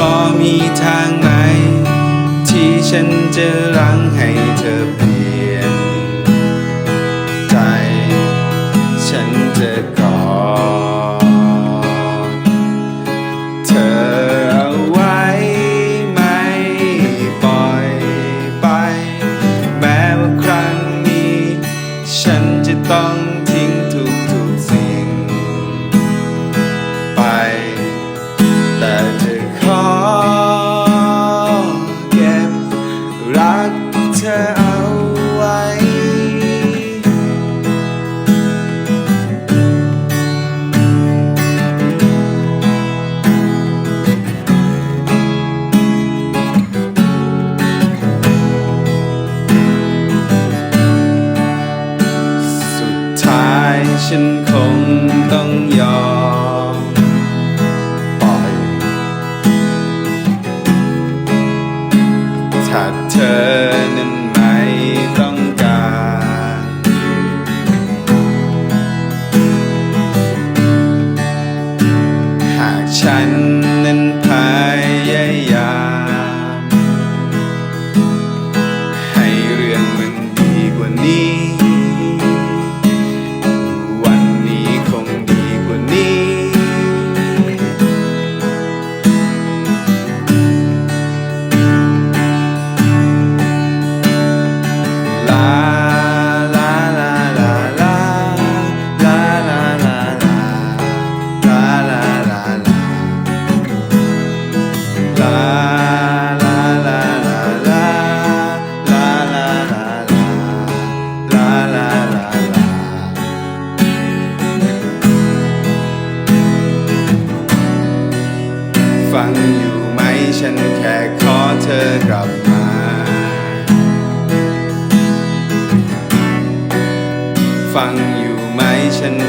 พอมีทางไหมที่ฉันจะรังให้เธอเปลี่ยน ใจ ฉันจะกอดเธอเอาไว้ไม่ปล่อยไป แม้ว่าครั้งนี้ ฉันจะต้อง ฉันคงต้องยอมปล่อยถ้าเธอ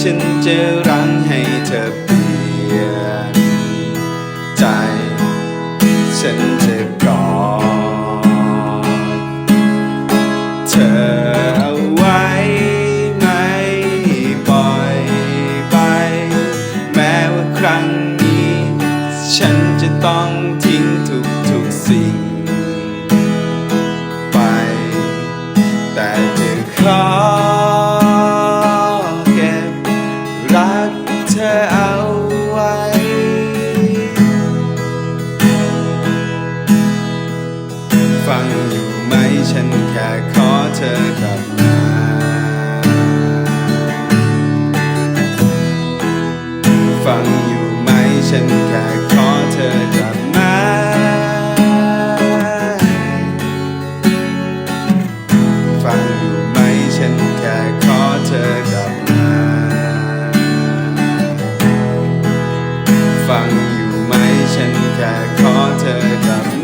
ฉันจะรังให้เธอเปลี่ยนใจ ฉันจะกอดเธอเอาไว้ไม่ปล่อยไป แม้ว่าครั้งนี้ ฉันจะต้อง ไหมฉันแค่ขอเธอกลับมาฟังอยู่ไหมฉันแค่ขอเธอกลับมาฟังอยู่ไหมฉันแค่ขอเธอกลับมา